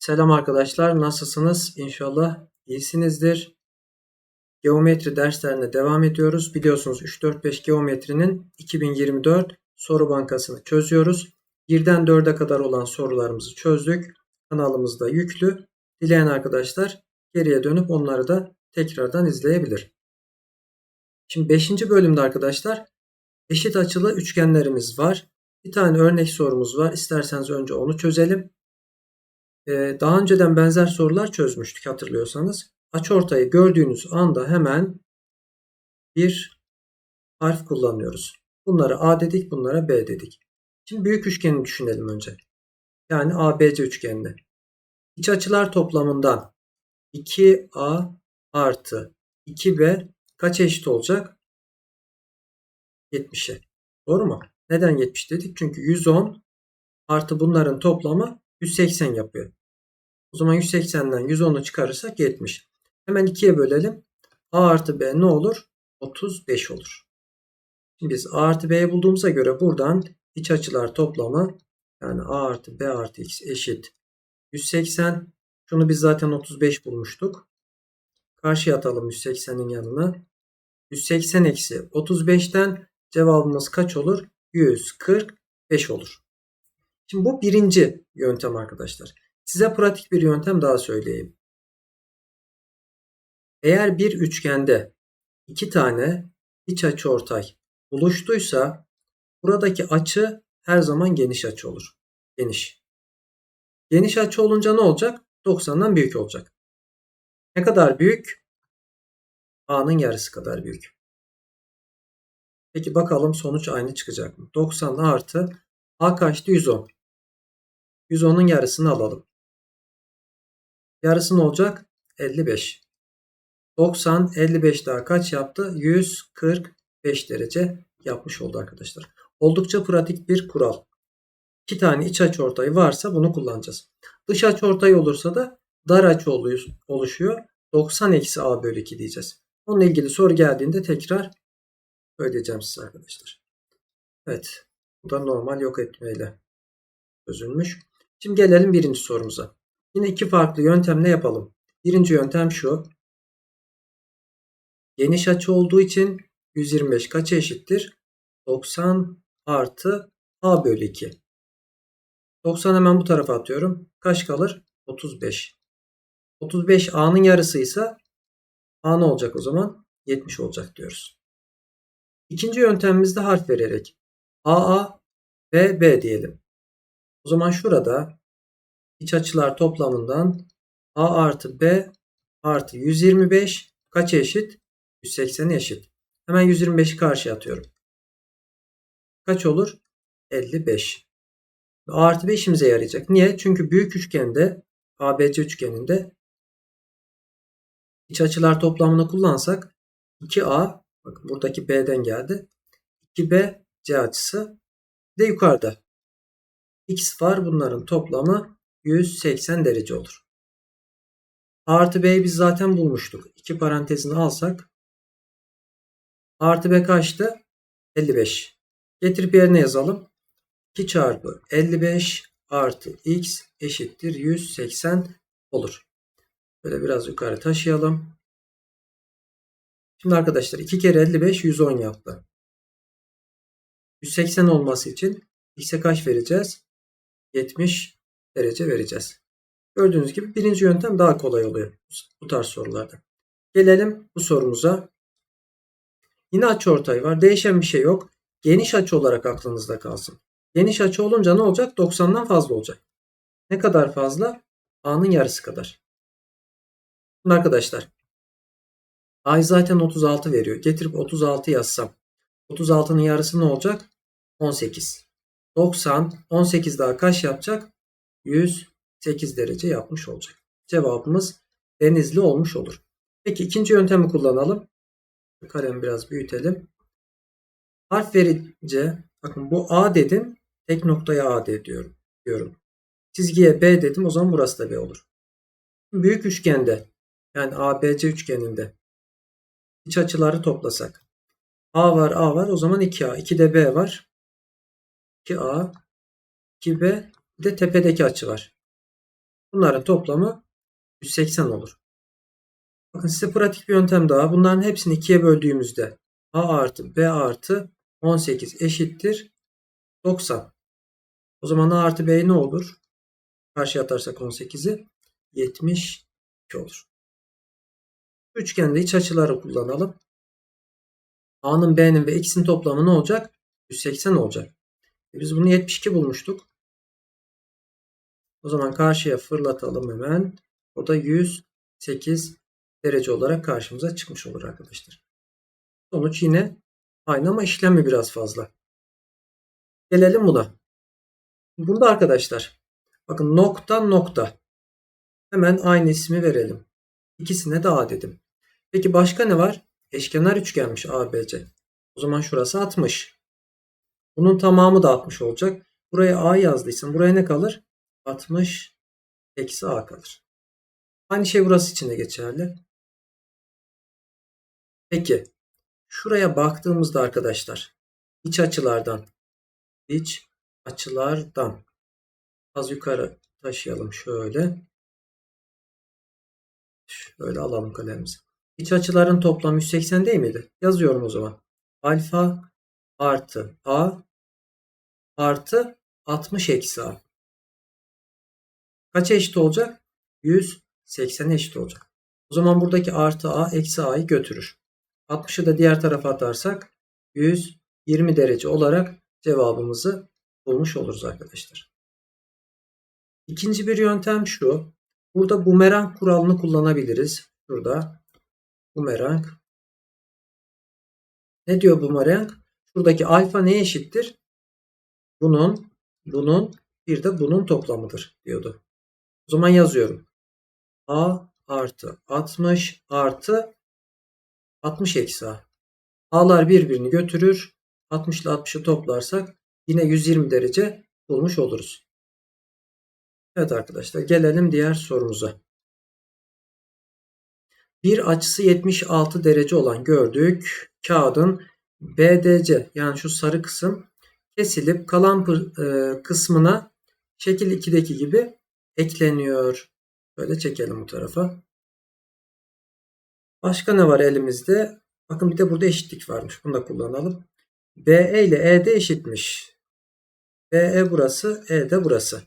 Selam arkadaşlar, nasılsınız? İnşallah iyisinizdir. Geometri derslerine devam ediyoruz. Biliyorsunuz 3-4-5 geometrinin 2024 soru bankasını çözüyoruz. 1'den 4'e kadar olan sorularımızı çözdük. Kanalımızda yüklü. Dileyen arkadaşlar geriye dönüp onları da tekrardan izleyebilir. Şimdi 5. bölümde arkadaşlar eşit açılı üçgenlerimiz var. Bir tane örnek sorumuz var. İsterseniz önce onu çözelim. Ee, daha önceden benzer sorular çözmüştük hatırlıyorsanız. Açıortayı gördüğünüz anda hemen bir harf kullanıyoruz. Bunlara A dedik, bunlara B dedik. Şimdi büyük üçgeni düşünelim önce. Yani ABC üçgenini. İç açılar toplamından 2A artı 2B kaç eşit olacak? 70'e. Doğru mu? Neden 70 dedik? Çünkü 110 artı bunların toplamı 180 yapıyor. O zaman 180'den 110'u çıkarırsak 70. Hemen 2'ye bölelim. A artı B ne olur? 35 olur. Şimdi biz A artı B'yi bulduğumuza göre buradan iç açılar toplamı yani A artı B artı X eşit 180. Şunu biz zaten 35 bulmuştuk. Karşıya atalım 180'in yanına. 180 eksi 35'ten cevabımız kaç olur? 145 olur. Şimdi bu birinci yöntem arkadaşlar. Size pratik bir yöntem daha söyleyeyim. Eğer bir üçgende iki tane iç açı ortay buluştuysa buradaki açı her zaman geniş açı olur. Geniş. Geniş açı olunca ne olacak? 90'dan büyük olacak. Ne kadar büyük? A'nın yarısı kadar büyük. Peki bakalım sonuç aynı çıkacak mı? 90 artı A kaçtı? 110. 110'un yarısını alalım. Yarısı ne olacak? 55. 90, 55 daha kaç yaptı? 145 derece yapmış oldu arkadaşlar. Oldukça pratik bir kural. İki tane iç açı ortayı varsa bunu kullanacağız. Dış açı ortayı olursa da dar açı oluşuyor. 90 eksi a bölü 2 diyeceğiz. Onunla ilgili soru geldiğinde tekrar söyleyeceğim size arkadaşlar. Evet. Bu da normal yok etmeyle çözülmüş. Şimdi gelelim birinci sorumuza. Yine iki farklı yöntemle yapalım. Birinci yöntem şu. Geniş açı olduğu için 125 kaça eşittir? 90 artı a bölü 2. 90 hemen bu tarafa atıyorum. Kaç kalır? 35. 35 a'nın yarısıysa a ne olacak o zaman? 70 olacak diyoruz. İkinci yöntemimizde harf vererek AA ve B diyelim. O zaman şurada iç açılar toplamından A artı B artı 125 kaç eşit? 180'e eşit. Hemen 125'i karşıya atıyorum. Kaç olur? 55. A artı B işimize yarayacak. Niye? Çünkü büyük üçgende ABC üçgeninde iç açılar toplamını kullansak 2A bakın buradaki B'den geldi. 2B C açısı de yukarıda. X var bunların toplamı 180 derece olur. A artı B'yi biz zaten bulmuştuk. İki parantezini alsak A artı B kaçtı? 55. Getirip yerine yazalım. 2 çarpı 55 artı x eşittir 180 olur. Böyle biraz yukarı taşıyalım. Şimdi arkadaşlar 2 kere 55 110 yaptı. 180 olması için x'e kaç vereceğiz? 70 derece vereceğiz. Gördüğünüz gibi birinci yöntem daha kolay oluyor bu tarz sorularda. Gelelim bu sorumuza. Yine açıortay var. Değişen bir şey yok. Geniş açı olarak aklınızda kalsın. Geniş açı olunca ne olacak? 90'dan fazla olacak. Ne kadar fazla? A'nın yarısı kadar. Şimdi arkadaşlar. A'yı zaten 36 veriyor. Getirip 36 yazsam. 36'nın yarısı ne olacak? 18. 90. 18 daha kaç yapacak? 108 derece yapmış olacak. Cevabımız denizli olmuş olur. Peki ikinci yöntemi kullanalım. Kalemi biraz büyütelim. Harf verince bakın bu A dedim. Tek noktaya A diyorum. diyorum. Çizgiye B dedim. O zaman burası da B olur. Büyük üçgende yani ABC üçgeninde iç açıları toplasak. A var A var o zaman 2A. 2 de B var. 2A 2B bir de tepedeki açı var. Bunların toplamı 180 olur. Bakın size pratik bir yöntem daha. Bunların hepsini ikiye böldüğümüzde A artı B artı 18 eşittir 90. O zaman A artı B ne olur? Karşıya atarsak 18'i 72 olur. Üçgende iç açıları kullanalım. A'nın B'nin ve X'in toplamı ne olacak? 180 olacak. E biz bunu 72 bulmuştuk. O zaman karşıya fırlatalım hemen. O da 108 derece olarak karşımıza çıkmış olur arkadaşlar. Sonuç yine aynı ama işlemi biraz fazla. Gelelim buna. Bunda arkadaşlar bakın nokta nokta. Hemen aynı ismi verelim. İkisine de A dedim. Peki başka ne var? Eşkenar üçgenmiş ABC. O zaman şurası 60. Bunun tamamı da 60 olacak. Buraya A yazdıysam buraya ne kalır? 60 eksi A kalır. Aynı şey burası için de geçerli. Peki şuraya baktığımızda arkadaşlar iç açılardan iç açılardan az yukarı taşıyalım şöyle. Şöyle alalım kalemimizi. İç açıların toplamı 180 değil miydi? Yazıyorum o zaman. Alfa artı A artı 60 eksi A. Kaça eşit olacak? 180 eşit olacak. O zaman buradaki artı A eksi A'yı götürür. 60'ı da diğer tarafa atarsak 120 derece olarak cevabımızı bulmuş oluruz arkadaşlar. İkinci bir yöntem şu. Burada bumerang kuralını kullanabiliriz. Şurada bumerang. Ne diyor bumerang? Şuradaki alfa neye eşittir? Bunun, bunun, bir de bunun toplamıdır diyordu. O zaman yazıyorum. A artı 60 artı 60 eksi A. A'lar birbirini götürür. 60 ile 60'ı toplarsak yine 120 derece bulmuş oluruz. Evet arkadaşlar gelelim diğer sorumuza. Bir açısı 76 derece olan gördük. Kağıdın BDC yani şu sarı kısım kesilip kalan e, kısmına şekil 2'deki gibi ekleniyor. Böyle çekelim bu tarafa. Başka ne var elimizde? Bakın bir de burada eşitlik varmış. Bunu da kullanalım. BE ile ED eşitmiş. BE burası, ED burası.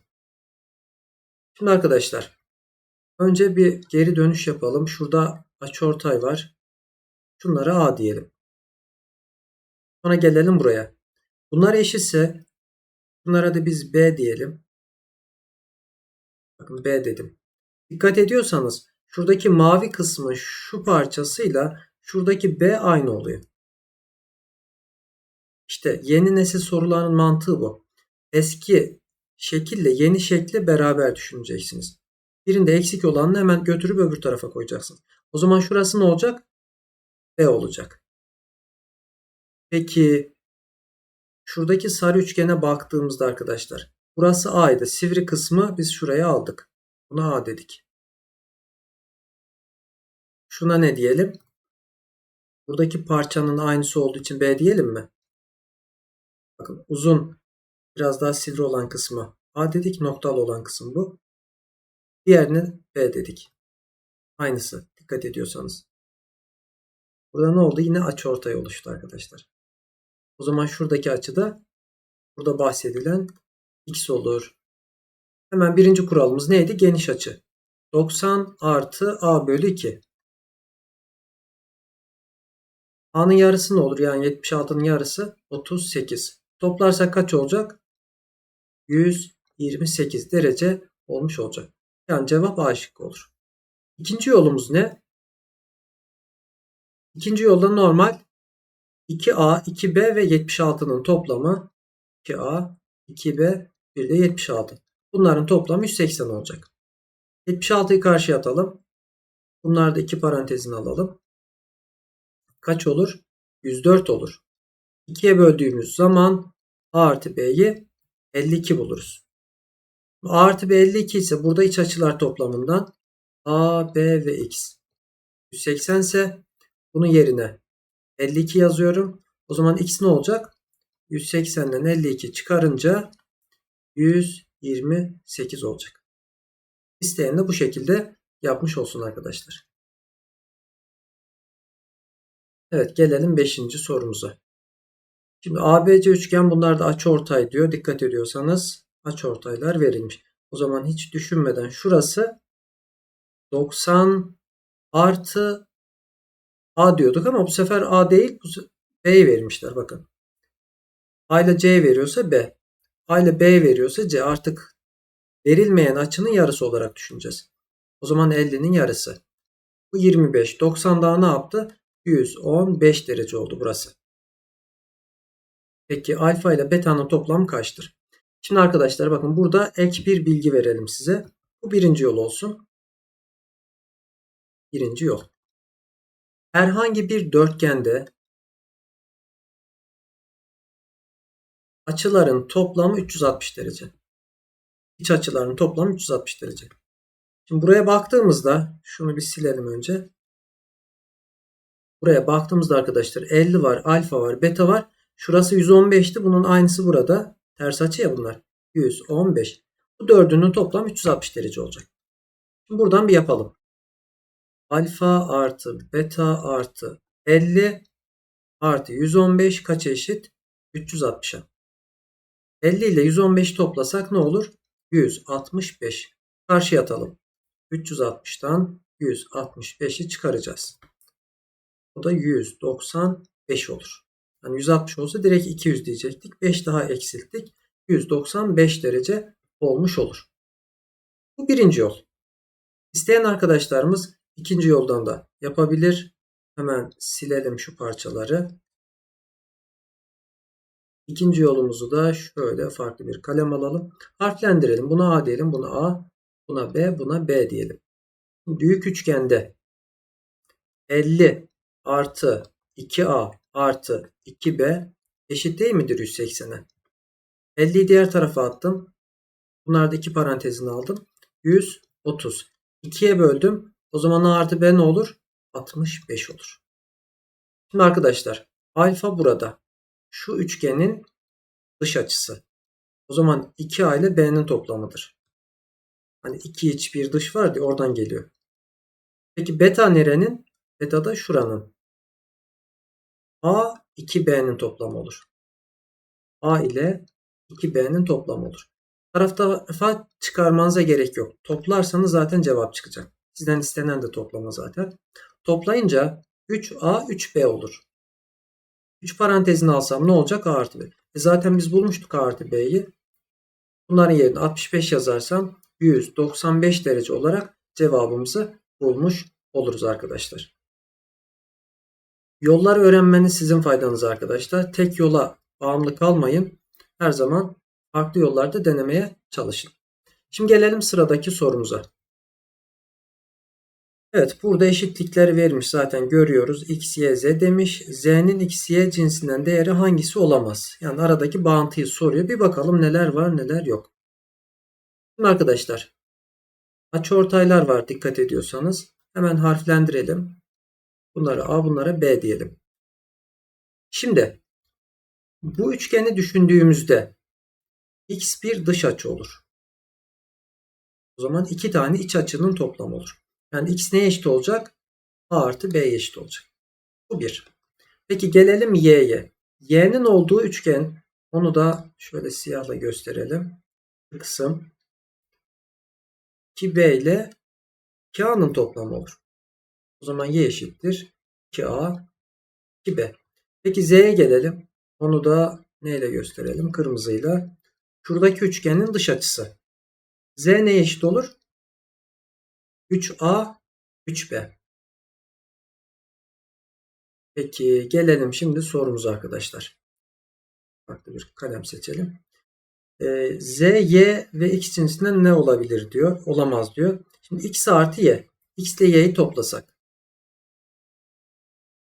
Şimdi arkadaşlar önce bir geri dönüş yapalım. Şurada açıortay var. Şunlara A diyelim. Sonra gelelim buraya. Bunlar eşitse bunlara da biz B diyelim. Bakın B dedim. Dikkat ediyorsanız şuradaki mavi kısmı şu parçasıyla şuradaki B aynı oluyor. İşte yeni nesil soruların mantığı bu. Eski şekille yeni şekli beraber düşüneceksiniz. Birinde eksik olanını hemen götürüp öbür tarafa koyacaksınız. O zaman şurası ne olacak? B olacak. Peki şuradaki sarı üçgene baktığımızda arkadaşlar burası A'ydı. Sivri kısmı biz şuraya aldık. Buna A dedik. Şuna ne diyelim? Buradaki parçanın aynısı olduğu için B diyelim mi? Bakın uzun biraz daha sivri olan kısmı A dedik. Noktalı olan kısım bu. Diğerini B dedik. Aynısı. Dikkat ediyorsanız. Burada ne oldu? Yine açı ortaya oluştu arkadaşlar. O zaman şuradaki açıda burada bahsedilen x olur. Hemen birinci kuralımız neydi? Geniş açı. 90 artı a bölü 2. A'nın yarısı ne olur? Yani 76'nın yarısı 38. Toplarsak kaç olacak? 128 derece olmuş olacak. Yani cevap A şıkkı olur. İkinci yolumuz ne? İkinci yolda normal 2A, 2B ve 76'nın toplamı 2A, 2B, bir de 76. Bunların toplamı 180 olacak. 76'yı karşıya atalım. Bunlar da iki parantezini alalım. Kaç olur? 104 olur. 2'ye böldüğümüz zaman A artı B'yi 52 buluruz. A artı B 52 ise burada iç açılar toplamından A, B ve X. 180 ise bunun yerine 52 yazıyorum. O zaman X ne olacak? 180'den 52 çıkarınca 128 olacak. İsteyen de bu şekilde yapmış olsun arkadaşlar. Evet gelelim 5. sorumuza. Şimdi ABC üçgen bunlar da açıortay diyor. Dikkat ediyorsanız açıortaylar verilmiş. O zaman hiç düşünmeden şurası 90 artı A diyorduk ama bu sefer A değil B'yi vermişler bakın. A ile C veriyorsa B. A ile B veriyorsa C artık verilmeyen açının yarısı olarak düşüneceğiz. O zaman 50'nin yarısı. Bu 25. 90 daha ne yaptı? 115 derece oldu burası. Peki alfa ile beta'nın toplamı kaçtır? Şimdi arkadaşlar bakın burada ek bir bilgi verelim size. Bu birinci yol olsun. Birinci yol. Herhangi bir dörtgende açıların toplamı 360 derece. İç açıların toplamı 360 derece. Şimdi buraya baktığımızda şunu bir silelim önce. Buraya baktığımızda arkadaşlar 50 var, alfa var, beta var. Şurası 115'ti. Bunun aynısı burada. Ters açı ya bunlar. 115. Bu dördünün toplam 360 derece olacak. Şimdi buradan bir yapalım. Alfa artı beta artı 50 artı 115 kaç eşit? 360'a. 50 ile 115 toplasak ne olur? 165. Karşıya atalım. 360'tan 165'i çıkaracağız. O da 195 olur. Yani 160 olsa direkt 200 diyecektik. 5 daha eksilttik. 195 derece olmuş olur. Bu birinci yol. İsteyen arkadaşlarımız ikinci yoldan da yapabilir. Hemen silelim şu parçaları. İkinci yolumuzu da şöyle farklı bir kalem alalım. Harflendirelim. Buna A diyelim. Buna A. Buna B. Buna B diyelim. Büyük üçgende 50 artı 2A artı 2B eşit değil midir 180'e? 50'yi diğer tarafa attım. Bunlar da iki parantezini aldım. 130. 2'ye böldüm. O zaman A artı B ne olur? 65 olur. Şimdi arkadaşlar alfa burada. Şu üçgenin dış açısı. O zaman 2A ile B'nin toplamıdır. Hani 2 iç bir dış var diye oradan geliyor. Peki beta nerenin? Beta da şuranın. A 2B'nin toplamı olur. A ile 2B'nin toplamı olur. Tarafta çıkarmanıza gerek yok. Toplarsanız zaten cevap çıkacak. Sizden istenen de toplama zaten. Toplayınca 3A 3B olur. 3 parantezini alsam ne olacak? A artı B. E zaten biz bulmuştuk A artı B'yi. Bunların yerine 65 yazarsam 195 derece olarak cevabımızı bulmuş oluruz arkadaşlar. Yollar öğrenmeniz sizin faydanız arkadaşlar. Tek yola bağımlı kalmayın. Her zaman farklı yollarda denemeye çalışın. Şimdi gelelim sıradaki sorumuza. Evet burada eşitlikleri vermiş zaten görüyoruz. X, Y, Z demiş. Z'nin X, Y cinsinden değeri hangisi olamaz? Yani aradaki bağıntıyı soruyor. Bir bakalım neler var neler yok. Şimdi arkadaşlar açıortaylar var dikkat ediyorsanız. Hemen harflendirelim. Bunlara A bunlara B diyelim. Şimdi bu üçgeni düşündüğümüzde x bir dış açı olur. O zaman iki tane iç açının toplamı olur. Yani x neye eşit olacak? A artı B eşit olacak. Bu bir. Peki gelelim y'ye. Y'nin olduğu üçgen onu da şöyle siyahla gösterelim. Bu kısım 2B ile 2A'nın toplamı olur. O zaman y eşittir 2A 2B. Peki z'ye gelelim. Onu da neyle gösterelim? Kırmızıyla. Şuradaki üçgenin dış açısı. Z neye eşit olur? 3A 3B. Peki gelelim şimdi sorumuza arkadaşlar. Farklı bir kalem seçelim. Ee, Z, Y ve X cinsinden ne olabilir diyor. Olamaz diyor. Şimdi X artı Y. X ile Y'yi toplasak.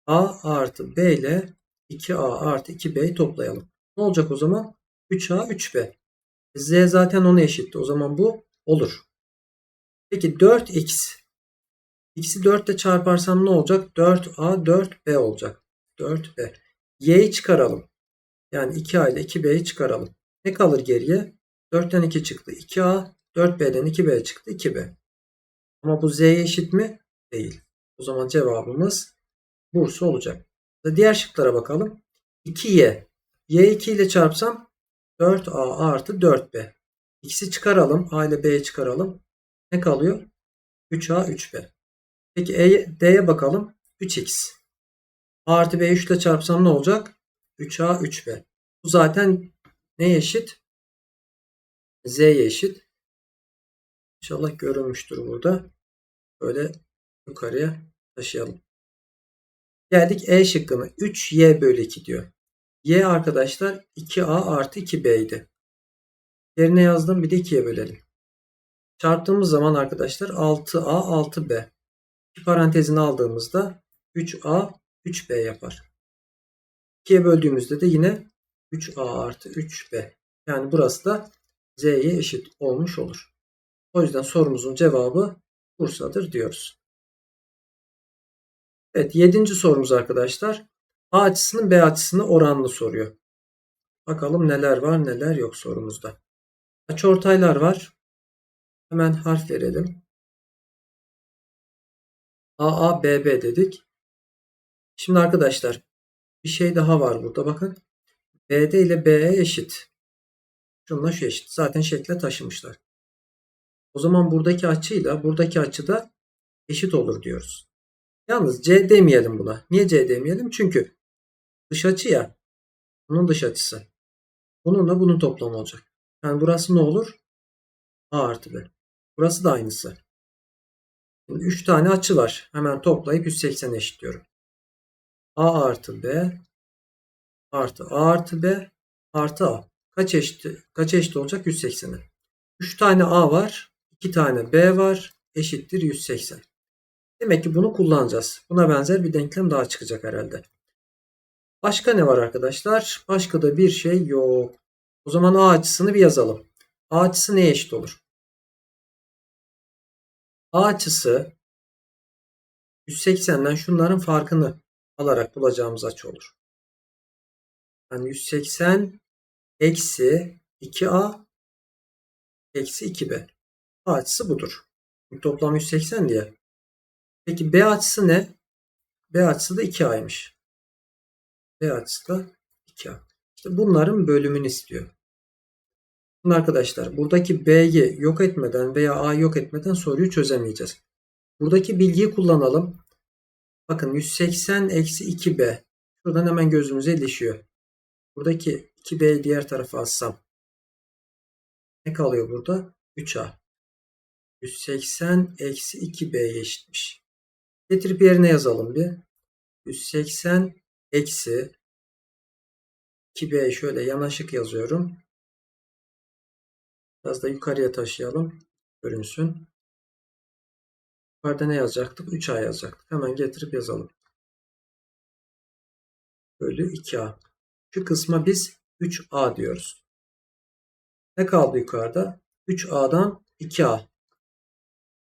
A artı B ile 2A artı 2B'yi toplayalım. Ne olacak o zaman? 3A 3B. Z zaten ona eşitti. O zaman bu olur. Peki 4x. X'i 4 ile çarparsam ne olacak? 4A 4B olacak. 4B. Y'yi çıkaralım. Yani 2A ile 2B'yi çıkaralım. Ne kalır geriye? 4'ten 2 çıktı. 2A. 4B'den 2B çıktı. 2B. Ama bu z'ye eşit mi? Değil. O zaman cevabımız Bursa olacak. Diğer şıklara bakalım. 2y. y2 ile çarpsam 4a artı 4b. İkisi çıkaralım. A ile b'yi çıkaralım. Ne kalıyor? 3a 3b. Peki e, d'ye bakalım. 3x. A artı b 3 ile çarpsam ne olacak? 3a 3b. Bu zaten neye eşit? z'ye eşit. İnşallah görünmüştür burada. Böyle yukarıya taşıyalım. Geldik E şıkkına. 3y bölü 2 diyor. Y arkadaşlar 2a artı 2b idi. Yerine yazdım bir de 2'ye bölelim. Çarptığımız zaman arkadaşlar 6a 6b. İki parantezini aldığımızda 3a 3b yapar. 2'ye böldüğümüzde de yine 3a artı 3b. Yani burası da z'ye eşit olmuş olur. O yüzden sorumuzun cevabı Bursa'dır diyoruz. Evet yedinci sorumuz arkadaşlar. A açısının B açısını oranlı soruyor. Bakalım neler var neler yok sorumuzda. Açıortaylar var. Hemen harf verelim. AA, BB dedik. Şimdi arkadaşlar bir şey daha var burada bakın. BD ile BE eşit. Şununla şu eşit. Zaten şekle taşımışlar. O zaman buradaki açıyla buradaki açı da eşit olur diyoruz. Yalnız C demeyelim buna. Niye C demeyelim? Çünkü dış açı ya. Bunun dış açısı. Bununla bunun toplamı olacak. Yani burası ne olur? A artı B. Burası da aynısı. Şimdi 3 tane açı var. Hemen toplayıp 180 eşitliyorum. A artı B artı A artı B artı A. Kaç eşit, kaç eşit olacak? 180'e. 3 tane A var. 2 tane B var. Eşittir 180. Demek ki bunu kullanacağız. Buna benzer bir denklem daha çıkacak herhalde. Başka ne var arkadaşlar? Başka da bir şey yok. O zaman A açısını bir yazalım. A açısı neye eşit olur? A açısı 180'den şunların farkını alarak bulacağımız açı olur. Yani 180 eksi 2A eksi 2B. A açısı budur. Toplam 180 diye. Peki B açısı ne? B açısı da 2A'ymış. B açısı da 2A. İşte bunların bölümünü istiyor. Arkadaşlar buradaki B'yi yok etmeden veya A'yı yok etmeden soruyu çözemeyeceğiz. Buradaki bilgiyi kullanalım. Bakın 180 eksi 2B. Şuradan hemen gözümüze ilişiyor. Buradaki 2B'yi diğer tarafa alsam. Ne kalıyor burada? 3A. 180 eksi 2B'ye eşitmiş. Getirip yerine yazalım bir. 180 eksi 2B şöyle yanaşık yazıyorum. Biraz da yukarıya taşıyalım. Görünsün. Yukarıda ne yazacaktık? 3A yazacaktık. Hemen getirip yazalım. Bölü 2A. Şu kısma biz 3A diyoruz. Ne kaldı yukarıda? 3A'dan 2A.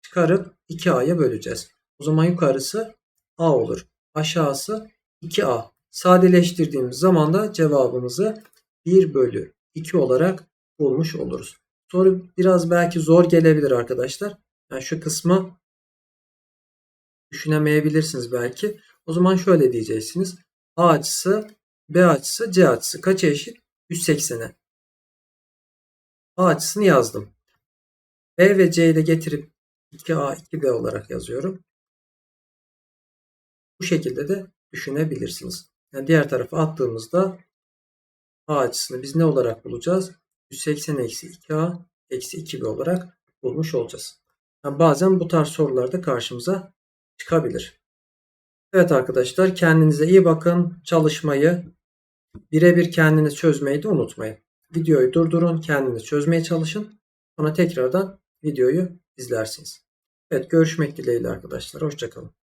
Çıkarıp 2A'ya böleceğiz. O zaman yukarısı A olur. Aşağısı 2A. Sadeleştirdiğimiz zaman da cevabımızı 1 bölü 2 olarak bulmuş oluruz. Soru biraz belki zor gelebilir arkadaşlar. Yani şu kısmı düşünemeyebilirsiniz belki. O zaman şöyle diyeceksiniz. A açısı, B açısı, C açısı kaça eşit? 180'e. A açısını yazdım. B ve C'yi de getirip 2A, 2B olarak yazıyorum. Bu şekilde de düşünebilirsiniz. Yani diğer tarafa attığımızda A açısını biz ne olarak bulacağız? 180 eksi 2A eksi 2B olarak bulmuş olacağız. Yani bazen bu tarz sorularda karşımıza çıkabilir. Evet arkadaşlar kendinize iyi bakın. Çalışmayı birebir kendiniz çözmeyi de unutmayın. Videoyu durdurun, kendiniz çözmeye çalışın. Sonra tekrardan videoyu izlersiniz. Evet görüşmek dileğiyle arkadaşlar. Hoşçakalın.